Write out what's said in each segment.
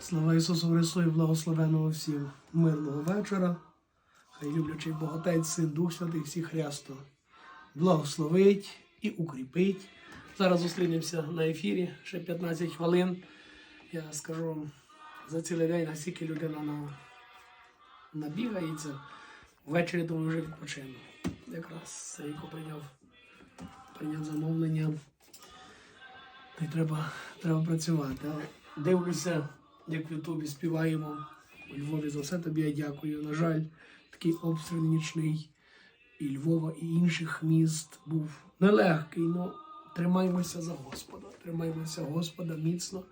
Слава Ісусу Христу і благословеного всім мирного вечора. Хай люблячий Боготець, Син, Дух Святий, всіх хрясно благословить і укріпить. Зараз зустрінемося на ефірі ще 15 хвилин. Я скажу вам за цілий день, наскільки людина на, набігається. Ввечері думаю, вже відпочину. Якраз Сейко прийняв, прийняв замовлення. Та й треба, треба працювати. Дивлюся, як в Ютубі співаємо у Львові. За все тобі я дякую. На жаль, такий обстріл нічний і Львова, і інших міст був нелегкий. але тримаємося за Господа. Тримаємося Господа міцно.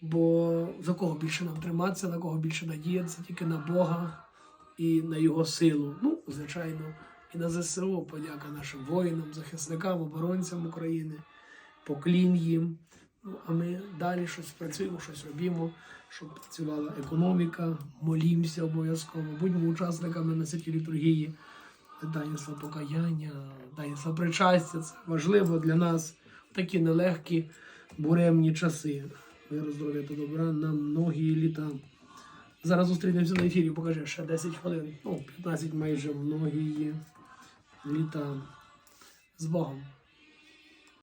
Бо за кого більше нам триматися, на кого більше надіятися, тільки на Бога і на Його силу. Ну, звичайно, і на ЗСУ. Подяка нашим воїнам, захисникам, оборонцям України, поклін їм. Ну, а ми далі щось працюємо, щось робимо, щоб працювала економіка, молімося обов'язково, будьмо учасниками на святі літургії, таїнства покаяння, таїнства причастя. Це важливо для нас в такі нелегкі буремні часи. Миру, здоров'я та добра на многі літа. Зараз зустрінемося на ефірі, покажи ще 10 хвилин, ну, 15 майже многі літа з Богом.